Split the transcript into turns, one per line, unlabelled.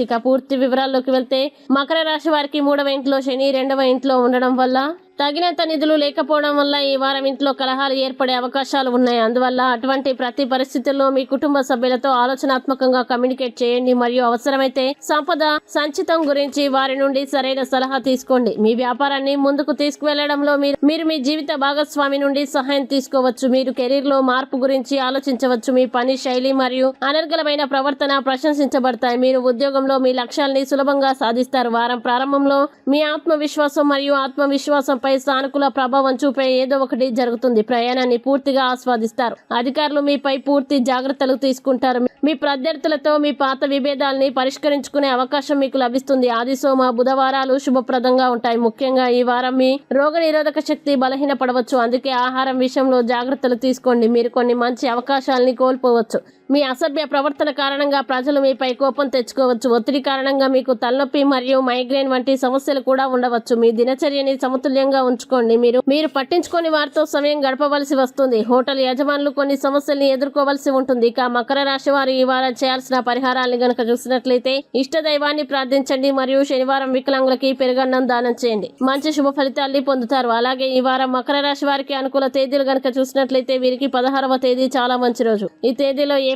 ఇక పూర్తి వివరాల్లోకి వెళ్తే మకర రాశి వారికి మూడవ ఇంట్లో శని రెండవ ఇంట్లో ఉండడం వల్ల తగినంత నిధులు లేకపోవడం వల్ల ఈ వారం ఇంట్లో కలహాలు ఏర్పడే అవకాశాలు ఉన్నాయి. అందువల్ల అటువంటి ప్రతి పరిస్థితుల్లో మీ కుటుంబ సభ్యులతో ఆలోచనాత్మకంగా కమ్యూనికేట్ చేయండి. మరియు అవసరమైతే సంపద సంచితం గురించి వారి నుండి సరైన సలహా తీసుకోండి. మీ వ్యాపారాన్ని ముందుకు తీసుకువెళ్ళడంలో మీరు మీరు మీ జీవిత భాగస్వామి నుండి సహాయం తీసుకోవచ్చు. మీరు కెరీర్లో మార్పు గురించి ఆలోచించవచ్చు. మీ పని శైలి మరియు అనర్గలమైన ప్రవర్తన ప్రశంసించబడతాయి. మీరు ఉద్యోగంలో మీ లక్ష్యాల్ని సులభంగా సాధిస్తారు. వారం ప్రారంభంలో మీ ఆత్మవిశ్వాసం మరియు ఆత్మవిశ్వాసం ఆత్మవిశ్వాసంపై సానుకూల ప్రభావం చూపే ఏదో ఒకటి జరుగుతుంది. ప్రయాణాన్ని పూర్తిగా ఆస్వాదిస్తారు. అధికారులు మీపై పూర్తి జాగ్రత్తలు తీసుకుంటారు. మీ ప్రత్యర్థులతో మీ పాత విభేదాల్ని పరిష్కరించుకునే అవకాశం మీకు లభిస్తుంది. ఆది సోమ బుధవారాలు శుభప్రదంగా ఉంటాయి. ముఖ్యంగా ఈ వారం మీ రోగ నిరోధక శక్తి బలహీనపడవచ్చు. అందుకే ఆహారం విషయంలో జాగ్రత్తలు తీసుకోండి. మీరు కొన్ని మంచి అవకాశాలని కోల్పోవచ్చు. మీ అసభ్య ప్రవర్తన కారణంగా ప్రజలు మీపై కోపం తెచ్చుకోవచ్చు. ఒత్తిడి కారణంగా మీకు తలనొప్పి మరియు మైగ్రేన్ వంటి సమస్యలు కూడా ఉండవచ్చు. మీ దినచర్యని సమతుల్యంగా ఉంచుకోండి. మీరు మీరు పట్టించుకొని వారితో సమయం గడపవలసి వస్తుంది. హోటల్ యజమానులు కొన్ని సమస్యల్ని ఎదుర్కోవలసి ఉంటుంది. ఇక మకర రాశి వారు ఈ వారం చేయాల్సిన పరిహారాన్ని గనక చూసినట్లయితే ఇష్ట దైవాన్ని ప్రార్థించండి మరియు శనివారం వికలాంగులకి పెరుగన్నం దానం చేయండి. మంచి శుభ ఫలితాల్ని పొందుతారు. అలాగే ఈ వారం మకర రాశి వారికి అనుకూల తేదీలు గనక చూసినట్లయితే వీరికి పదహారవ తేదీ చాలా మంచి రోజు. ఈ తేదీలో ఏ